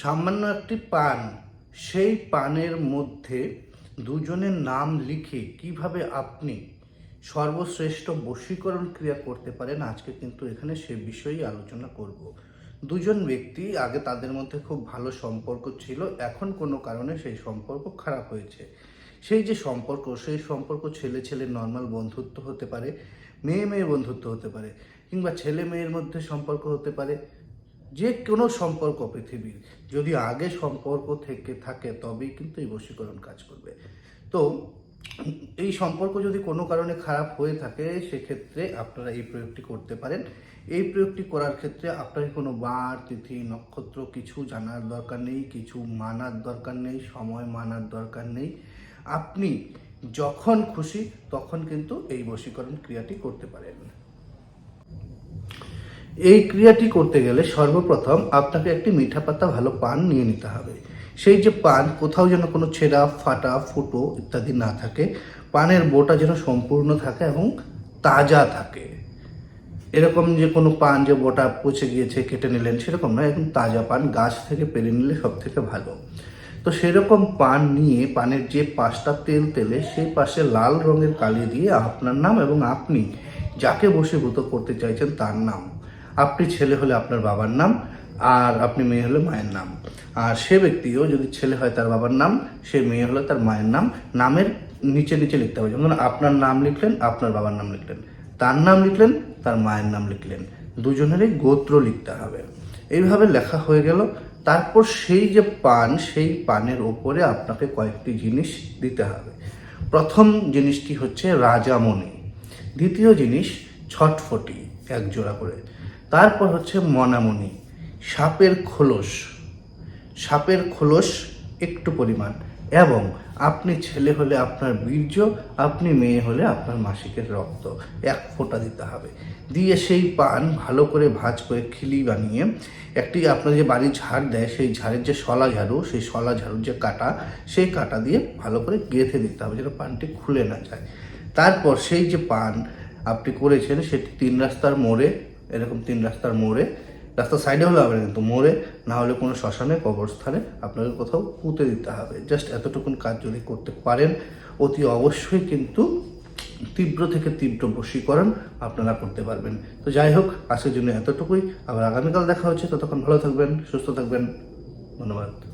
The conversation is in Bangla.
সামান্য একটি পান। সেই পানের মধ্যে দুজনের নাম লিখে কীভাবে আপনি সর্বশ্রেষ্ঠ বশীকরণ ক্রিয়া করতে পারেন, আজকে কিন্তু এখানে সে বিষয়েই আলোচনা করব। দুজন ব্যক্তি, আগে তাদের মধ্যে খুব ভালো সম্পর্ক ছিল, এখন কোনো কারণে সেই সম্পর্ক খারাপ হয়েছে। সেই যে সম্পর্ক, সেই সম্পর্ক ছেলে ছেলে নর্মাল বন্ধুত্ব হতে পারে, মেয়ে মেয়ে বন্ধুত্ব হতে পারে, কিংবা ছেলে মেয়ের মধ্যে সম্পর্ক হতে পারে যে কোনো সম্পর্ক পৃথিবীর। যদি আগে সম্পর্ক থেকে থাকে, তবেই কিন্তু এই বশীকরণ কাজ করবে। তো, এই সম্পর্ক যদি কোনো কারণে খারাপ হয়ে থাকে, সেক্ষেত্রে আপনারা এই প্রয়োগটি করতে পারেন। এই প্রয়োগটি করার ক্ষেত্রে আপনাকে কোনো বার, তিথি, নক্ষত্র কিছু জানার দরকার নেই, কিছু মানার দরকার নেই, সময় মানার দরকার নেই। আপনি যখন খুশি, তখন কিন্তু এই বশীকরণ ক্রিয়াটি করতে পারেন। এই ক্রিয়াটি করতে গেলে সর্বপ্রথম আপনাকে একটি মিঠা পাতা ভালো পান নিয়ে নিতে হবে। সেই যে পান, কোথাও যেন কোনো ছেঁড়া, ফাটা, ফুটো ইত্যাদি না থাকে, পানের বোটা যেন সম্পূর্ণ থাকে এবং তাজা থাকে। এরকম যে কোনো পান যে বোটা পচে গিয়েছে, কেটে নিলেন, সেরকম নয়, একদম তাজা পান, গাছ থেকে পেরে নিলে সব থেকে ভালো। তো সেরকম পান নিয়ে, পানের যে পাশটা তেল তেলে, সেই পাশে লাল রঙের কালি দিয়ে আপনার নাম এবং আপনি যাকে বশীভূত করতে চাইছেন তার নাম। আপনি ছেলে হলে আপনার বাবার নাম, আর আপনি মেয়ে হলে মায়ের নাম। আর সে ব্যক্তিও যদি ছেলে হয় তার বাবার নাম, সে মেয়ে হলে তার মায়ের নাম। নামের নিচে নিচে লিখতে হবে। যেমন আপনার নাম লিখলেন, আপনার বাবার নাম লিখলেন। তার নাম লিখলেন, তার মায়ের নাম লিখলেন। দুজনেরই গোত্র লিখতে হবে। এইভাবে লেখা হয়ে গেল। তারপর সেই যে পান, সেই পানের ওপরে আপনাকে কয়েকটি জিনিস দিতে হবে। প্রথম জিনিসটি হচ্ছে রাজামণি। দ্বিতীয় জিনিস ছটফটি, এক জোড়া করে। তারপর হচ্ছে মনামণি সাপের খোলস। সাপের খোলস একটু পরিমাণ। এবং আপনি ছেলে হলে আপনার বীর্য, আপনি মেয়ে হলে আপনার মাসিকের রক্ত। এক ফোঁটা দিতে হবে। দিয়ে সেই পান ভালো করে ভাজ করে খিলি বানিয়ে একটি আপনার যে বাড়ি ঝাড় দেয়, সেই ঝাড়ের যে শলা ঝাড়ু, সেই শলা ঝাড়ুর যে কাটা, সেই কাটা দিয়ে ভালো করে গেঁথে দিতে হবে যেন পানটি খুলে না যায়। তারপর সেই যে পান আপনি করেছেন, সেটি তিন রাস্তার মোড়ে এরকম তিন রাস্তার মোড়ে। রাস্তার সাইডে হলে হবে কিন্তু মোড়ে, না হলে কোনো শ্মশানে, কবরস্থানে আপনাকে কোথাও পুঁতে দিতে হবে। জাস্ট এতটুকুন কাজ যদি করতে পারেন, অতি অবশ্যই কিন্তু তীব্র থেকে তীব্র বশীকরণ আপনারা করতে পারবেন। তো যাই হোক, আজকের জন্য এতটুকুই। আবার আগামীকাল দেখা হচ্ছে। ততক্ষণ ভালো থাকবেন, সুস্থ থাকবেন। ধন্যবাদ।